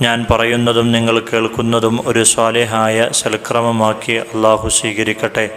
ഞാൻ പറയുന്നതും നിങ്ങൾ കേൾക്കുന്നതും ഒരു സ്വാലേഹായ സൽക്രമമാക്കി അള്ളാഹു സ്വീകരിക്കട്ടെ.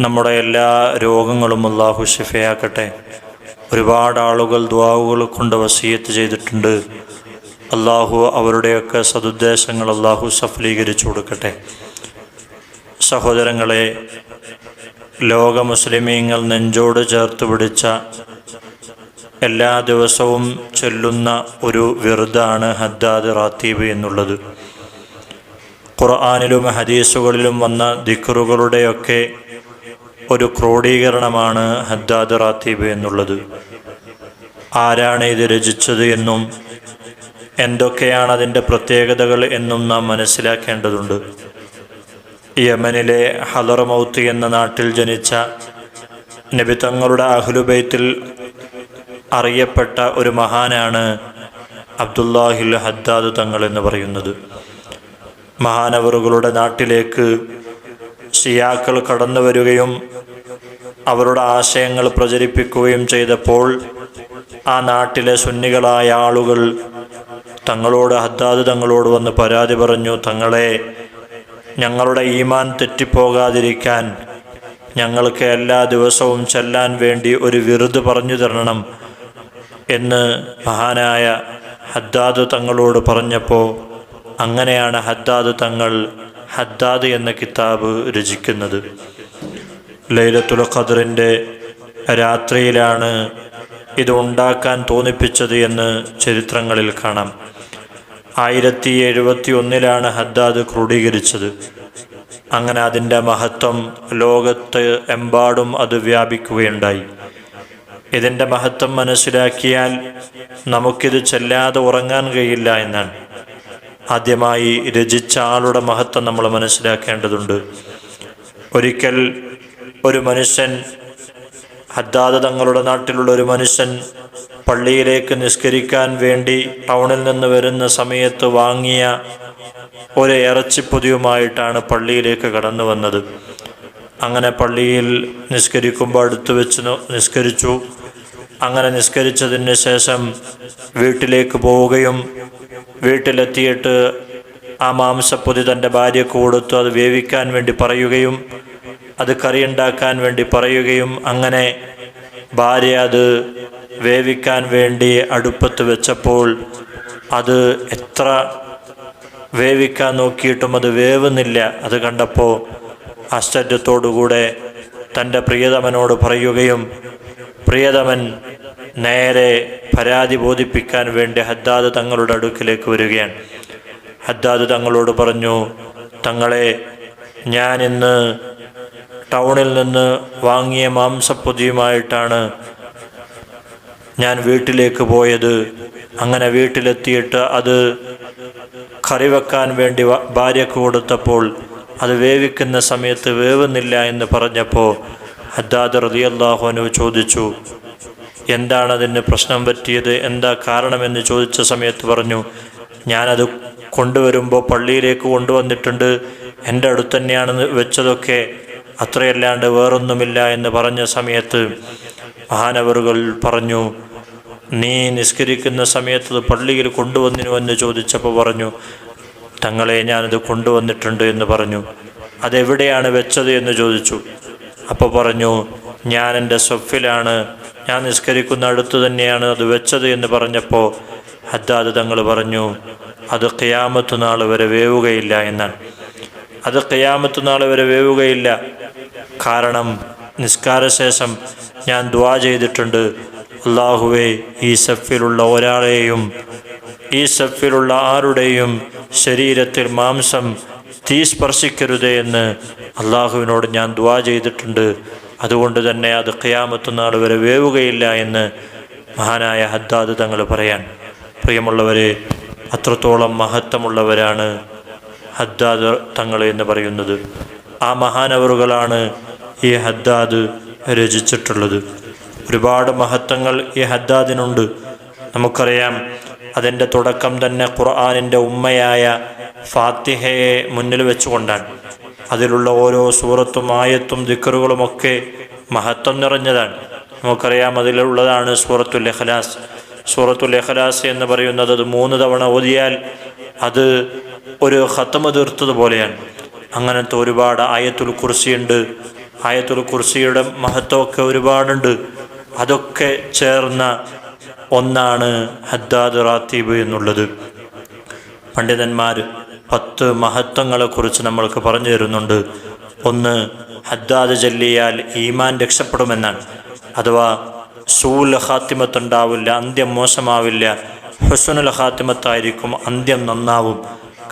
നമ്മുടെ എല്ലാ രോഗങ്ങളും അള്ളാഹു ശിഫയാക്കട്ടെ. ഒരുപാട് ആളുകൾ ദ്വാവുകൾ കൊണ്ട് വസീയത്ത് ചെയ്തിട്ടുണ്ട്. അള്ളാഹു അവരുടെയൊക്കെ സതുദ്ദേശങ്ങൾ അള്ളാഹു സഫലീകരിച്ചു കൊടുക്കട്ടെ. സഹോദരങ്ങളെ ലോക മുസ്ലിമീങ്ങൾ നെഞ്ചോട് ചേർത്ത് പിടിച്ച എല്ലാ ദിവസവും ചൊല്ലുന്ന ഒരു വിറുതാണ് ഹദ്ദാദ് റാത്തീബ് എന്നുള്ളത്. ഖുർആാനിലും ഹദീസുകളിലും വന്ന ദിക്റുകളുടെയൊക്കെ ഒരു ക്രോഡീകരണമാണ് ഹദ്ദാദ് റാത്തീബ് എന്നുള്ളത്. ആരാണ് ഇത് രചിച്ചത് എന്നും എന്തൊക്കെയാണ് അതിന്റെ പ്രത്യേകതകൾ എന്നും നാം മനസ്സിലാക്കേണ്ടതുണ്ട്. യമനിലെ ഹലറമൗത്ത് എന്ന നാട്ടിൽ ജനിച്ച നബി തങ്ങളുടെ അഹ്ലുബൈത്തിൽ അറിയപ്പെട്ട ഒരു മഹാനാണ് അബ്ദുല്ലാഹിൽ ഹദ്ദാദ് തങ്ങൾ എന്ന് പറയുന്നത്. മഹാനവറുകളുടെ നാട്ടിലേക്ക് ഷിയാക്കൾ കടന്നു വരികയും അവരുടെ ആശയങ്ങൾ പ്രചരിപ്പിക്കുകയും ചെയ്തപ്പോൾ ആ നാട്ടിലെ സുന്നികളായ ആളുകൾ തങ്ങളോട് ഹദ്ദാദ് തങ്ങളോട് വന്ന് പരാതി പറഞ്ഞു തങ്ങളെ ഞങ്ങളുടെ ഈമാൻ തെറ്റിപ്പോകാതിരിക്കാൻ ഞങ്ങൾക്ക് എല്ലാ ദിവസവും ചെല്ലാൻ വേണ്ടി ഒരു വിരുദ് പറഞ്ഞു തരണം. എന്ന് മഹാനായ ഹദ്ദാദ് തങ്ങളോട് പറഞ്ഞപ്പോൾ അങ്ങനെയാണ് ഹദ്ദാദ് തങ്ങൾ ഹദ്ദാദ് എന്ന കിതാബ് രചിക്കുന്നത്. ലൈലത്തുൽ ഖദറിന്റെ രാത്രിയിലാണ് ഇത് ഉണ്ടാക്കാൻ തോന്നിപ്പിച്ചത് എന്ന് ചരിത്രങ്ങളിൽ കാണാം. ആയിരത്തി എഴുപത്തി ഒന്നിലാണ് ഹദ്ദാദ് ക്രോഡീകരിച്ചത്. അങ്ങനെ അതിന്റെ മഹത്വം ലോകത്ത് എമ്പാടും അത് വ്യാപിക്കുകയുണ്ടായി. ഇതിന്റെ മഹത്വം മനസ്സിലാക്കിയാൽ നമുക്കിത് ചെല്ലാതെ ഉറങ്ങാൻ കഴിയില്ല എന്നാണ്. ആദ്യമായി രചിച്ച ആളുടെ മഹത്വം നമ്മൾ മനസ്സിലാക്കേണ്ടതുണ്ട്. ഒരിക്കൽ ഒരു മനുഷ്യൻ ഹദ്ദാദ് തങ്ങളുടെ നാട്ടിലുള്ള ഒരു മനുഷ്യൻ പള്ളിയിലേക്ക് നിസ്കരിക്കാൻ വേണ്ടി ടൗണിൽ നിന്ന് വരുന്ന സമയത്ത് വാങ്ങിയ ഒരു ഇറച്ചിപ്പൊതിയുമായിട്ടാണ് പള്ളിയിലേക്ക് കടന്നു വന്നത്. അങ്ങനെ പള്ളിയിൽ നിസ്കരിക്കുമ്പോൾ അടുത്ത് വെച്ച് നിസ്കരിച്ചു. അങ്ങനെ നിസ്കരിച്ചതിന് ശേഷം വീട്ടിലേക്ക് പോവുകയും വീട്ടിലെത്തിയിട്ട് ആ മാംസപ്പൊതി തന്റെ ഭാര്യ കൊടുത്തു. അത് വേവിക്കാൻ വേണ്ടി പറയുകയും അത് കറിയുണ്ടാക്കാൻ വേണ്ടി പറയുകയും അങ്ങനെ ഭാര്യ അത് വേവിക്കാൻ വേണ്ടി അടുപ്പത്ത് വെച്ചപ്പോൾ അത് എത്ര വേവിക്കാൻ നോക്കിയിട്ടും അത് വേവുന്നില്ല. അത് കണ്ടപ്പോൾ ആശ്ചര്യത്തോടുകൂടെ തന്റെ പ്രിയതമനോട് പറയുകയും പ്രിയതമൻ നേരെ പരാതി ബോധിപ്പിക്കാൻ വേണ്ടി ഹദ്ദാദ് തങ്ങളുടെ അടുക്കിലേക്ക് വരികയാണ്. ഹദ്ദാദ് തങ്ങളോട് പറഞ്ഞു തങ്ങളെ ഞാൻ ഇന്ന് ടൗണിൽ നിന്ന് വാങ്ങിയ മാംസപ്പൊതിയുമായിട്ടാണ് ഞാൻ വീട്ടിലേക്ക് പോയത്. അങ്ങനെ വീട്ടിലെത്തിയിട്ട് അത് കറി വെക്കാൻ വേണ്ടി ഭാര്യക്ക് കൊടുത്തപ്പോൾ അത് വേവിക്കുന്ന സമയത്ത് വേവുന്നില്ല എന്ന് പറഞ്ഞപ്പോൾ ഹദ്ദാദ് റതിയല്ലാഹുനു ചോദിച്ചു എന്താണ് അതിന് പ്രശ്നം പറ്റിയത്? എന്താ കാരണമെന്ന് ചോദിച്ച സമയത്ത് പറഞ്ഞു ഞാനത് കൊണ്ടുവരുമ്പോൾ പള്ളിയിലേക്ക് കൊണ്ടുവന്നിട്ടുണ്ട്. എന്റെ അടുത്ത് തന്നെയാണ് വെച്ചതൊക്കെ അത്രയല്ലാണ്ട് വേറൊന്നുമില്ല എന്ന് പറഞ്ഞ സമയത്ത് മഹാനവറുകൾ പറഞ്ഞു നീ നിസ്കരിക്കുന്ന സമയത്ത് പള്ളിയിൽ കൊണ്ടുവന്നിനു എന്ന് ചോദിച്ചപ്പോൾ പറഞ്ഞു തങ്ങളെ ഞാനത് കൊണ്ടുവന്നിട്ടുണ്ട് എന്ന് പറഞ്ഞു അതെവിടെയാണ് വെച്ചത്? എന്ന് ചോദിച്ചു. അപ്പോൾ പറഞ്ഞു ഞാൻ എന്റെ സ്വഫിലാണ് ഞാൻ നിസ്കരിക്കുന്ന അടുത്ത് തന്നെയാണ് അത് വെച്ചത് എന്ന് പറഞ്ഞപ്പോൾ ഹദ്ദാദ് തങ്ങൾ പറഞ്ഞു അത് ഖിയാമത്ത് നാൾ വരെ വേവുകയില്ല എന്നാണ്. അത് ഖിയാമത്ത് നാൾ വരെ വേവുകയില്ല. കാരണം നിസ്കാരശേഷം ഞാൻ ദ്വാ ചെയ്തിട്ടുണ്ട്. അള്ളാഹുവെ ഈ സഫിലുള്ള ഒരാളെയും ഈ സഫിലുള്ള ആരുടെയും ശരീരത്തിൽ മാംസം തീ സ്പർശിക്കരുതേ എന്ന് അള്ളാഹുവിനോട് ഞാൻ ദ്വാ ചെയ്തിട്ടുണ്ട്. അതുകൊണ്ട് തന്നെ അത് ഖിയാമത്ത് നാൾ വരെ വേവുകയില്ല എന്ന് മഹാനായ ഹദ്ദാദ് തങ്ങൾ പറയാൻ. പ്രിയമുള്ളവരെ അത്രത്തോളം മഹത്വമുള്ളവരാണ് ഹദ്ദാദ് തങ്ങൾ എന്ന് പറയുന്നത്. ആ മഹാനവറുകളാണ് ഈ ഹദ്ദാദ് രചിച്ചിട്ടുള്ളത്. ഒരുപാട് മഹത്വങ്ങൾ ഈ ഹദ്ദാദിനുണ്ട്. നമുക്കറിയാം അതിന്റെ തുടക്കം തന്നെ ഖുർആാനിന്റെ ഉമ്മയായ ഫാത്തിഹയെ മുന്നിൽ വെച്ചുകൊണ്ടാണ്. അതിലുള്ള ഓരോ സൂറത്തും ആയത്തും ദിക്കറുകളുമൊക്കെ മഹത്വം നിറഞ്ഞതാണ്. നമുക്കറിയാം അതിലുള്ളതാണ് സൂറത്തുൽ ഇഖ്ലാസ്. സൂറത്തുൽ ഇഖ്ലാസ് എന്ന് പറയുന്നത് അത് മൂന്ന് തവണ ഓതിയാൽ അത് ഒരു ഹത്തമ തീർത്തതുപോലെയാണ്. അങ്ങനത്തെ ഒരുപാട് ആയത്തുൽ കുർസിയുണ്ട്. ആയത്തുൽ കുർസിയുടെ മഹത്വമൊക്കെ ഒരുപാടുണ്ട്. അതൊക്കെ ചേർന്ന ഒന്നാണ് ഹദ്ദാദ് റാത്തീബ് എന്നുള്ളത്. പണ്ഡിതന്മാർ പത്ത് മഹത്വങ്ങളെക്കുറിച്ച് നമ്മൾക്ക് പറഞ്ഞു തരുന്നുണ്ട്. ഒന്ന് ഹദ്ദാദ് ചൊല്ലിയാൽ ഈമാൻ രക്ഷപ്പെടുമെന്നാണ്. അഥവാ സൂൽ ഹാത്തിമത്തുണ്ടാവില്ല അന്ത്യം മോശമാവില്ല ഹുസനുൽ ഹാത്തിമത്തായിരിക്കും അന്ത്യം നന്നാവും.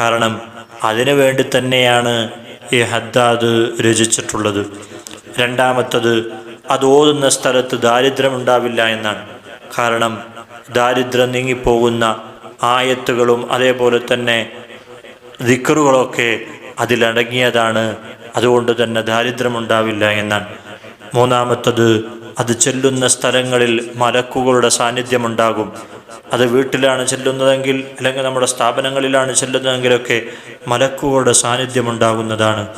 കാരണം അതിനു വേണ്ടി തന്നെയാണ് ഈ ഹദ്ദാദ് രചിച്ചിട്ടുള്ളത്. രണ്ടാമത്തത് അത് ഓതുന്ന സ്ഥലത്ത് ദാരിദ്ര്യം ഉണ്ടാവില്ല എന്നാണ്. കാരണം ദാരിദ്ര്യം നീങ്ങിപ്പോകുന്ന ആയത്തുകളും അതേപോലെ തന്നെ ദിക്കറുകളൊക്കെ അതിലടങ്ങിയതാണ്. അതുകൊണ്ട് തന്നെ ദാരിദ്ര്യമുണ്ടാവില്ല എന്നാണ് മൂന്നാമത്തത് അത് ചെല്ലുന്ന സ്ഥലങ്ങളിൽ മലക്കുകളുടെ സാന്നിധ്യമുണ്ടാകും. അത് വീട്ടിലാണ് ചെല്ലുന്നതെങ്കിൽ അല്ലെങ്കിൽ നമ്മുടെ സ്ഥാപനങ്ങളിലാണ് ചെല്ലുന്നതെങ്കിലൊക്കെ മലക്കുകളുടെ സാന്നിധ്യമുണ്ടാകുന്നതാണ്.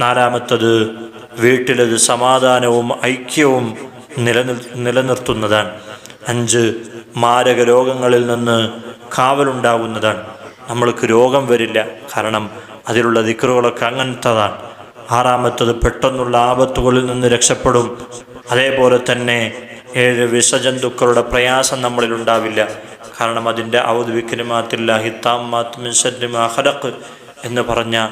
നാലാമത്തത് വീട്ടിലത് സമാധാനവും ഐക്യവും നിലനിൽ നിലനിർത്തുന്നതാണ്. അഞ്ച് മാരക രോഗങ്ങളിൽ നിന്ന് കാവലുണ്ടാകുന്നതാണ്. നമ്മൾക്ക് രോഗം വരില്ല. കാരണം അതിലുള്ള ദിക്കറുകളൊക്കെ അങ്ങനത്തതാണ്. ആറാമത്തത് പെട്ടെന്നുള്ള ആപത്തുകളിൽ നിന്ന് രക്ഷപ്പെടും. അതേപോലെ തന്നെ ഏഴ് വിഷജന്തുക്കളുടെ പ്രയാസം നമ്മളിൽ ഉണ്ടാവില്ല. കാരണം അതിന്റെ ഔദ്വിക്കിനുമാത്തില്ല ഹിത്താം മാത്തുമിൻസലിമാഹലക്ക് എന്ന് പറഞ്ഞ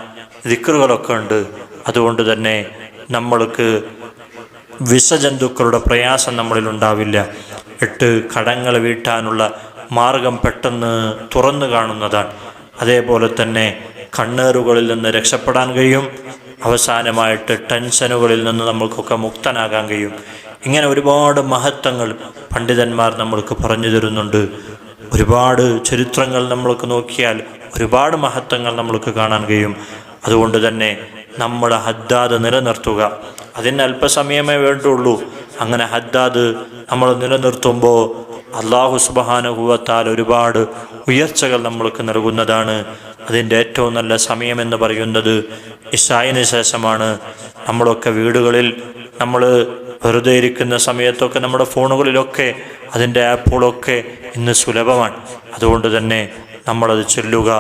ദിക്കറുകളൊക്കെ ഉണ്ട്. അതുകൊണ്ട് തന്നെ നമ്മൾക്ക് വിഷജന്തുക്കളുടെ പ്രയാസം നമ്മളിൽ ഉണ്ടാവില്ല. എട്ട് കടങ്ങൾ വീട്ടാനുള്ള മാർഗം പെട്ടെന്ന് തുറന്നു കാണുന്നതാണ്. അതേപോലെ തന്നെ കണ്ണേറുകളിൽ നിന്ന് രക്ഷപ്പെടാൻ കഴിയും. അവസാനമായിട്ട് ടെൻഷനുകളിൽ നിന്ന് നമ്മൾക്കൊക്കെ മുക്തനാകാൻ കഴിയും. ഇങ്ങനെ ഒരുപാട് മഹത്വങ്ങൾ പണ്ഡിതന്മാർ നമ്മൾക്ക് പറഞ്ഞു തരുന്നുണ്ട്. ഒരുപാട് ചരിത്രങ്ങൾ നമ്മൾക്ക് നോക്കിയാൽ ഒരുപാട് മഹത്വങ്ങൾ നമ്മൾക്ക് കാണാൻ കഴിയും. അതുകൊണ്ട് തന്നെ നമ്മുടെ ഹദ്ദാദ് നിലനിർത്തുക. അതിന് അല്പസമയമേ വേണ്ടുള്ളൂ. അങ്ങനെ ഹദ്ദാദ് നമ്മൾ നിലനിർത്തുമ്പോൾ അള്ളാഹു സുബഹാനുഭവത്താൽ ഒരുപാട് ഉയർച്ചകൾ നമ്മൾക്ക് നൽകുന്നതാണ്. അതിന്റെ ഏറ്റവും നല്ല സമയമെന്ന് പറയുന്നത് ഇഷായിന് ശേഷമാണ്. നമ്മളൊക്കെ വീടുകളിൽ നമ്മൾ വെറുതെ ഇരിക്കുന്ന സമയത്തൊക്കെ നമ്മുടെ ഫോണുകളിലൊക്കെ അതിന്റെ ആപ്പുകളൊക്കെ ഇന്ന് സുലഭമാണ്. അതുകൊണ്ട് തന്നെ നമ്മളത് ചൊല്ലുക.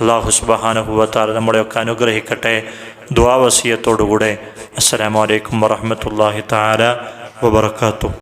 അള്ളാഹു സുബഹാനുഭവത്താൽ നമ്മളെയൊക്കെ അനുഗ്രഹിക്കട്ടെ. ദ്വാവസീയത്തോടുകൂടെ അസ്സലാമലൈക്കും വറഹമത്തല്ലാഹി താല വബർക്കാത്തു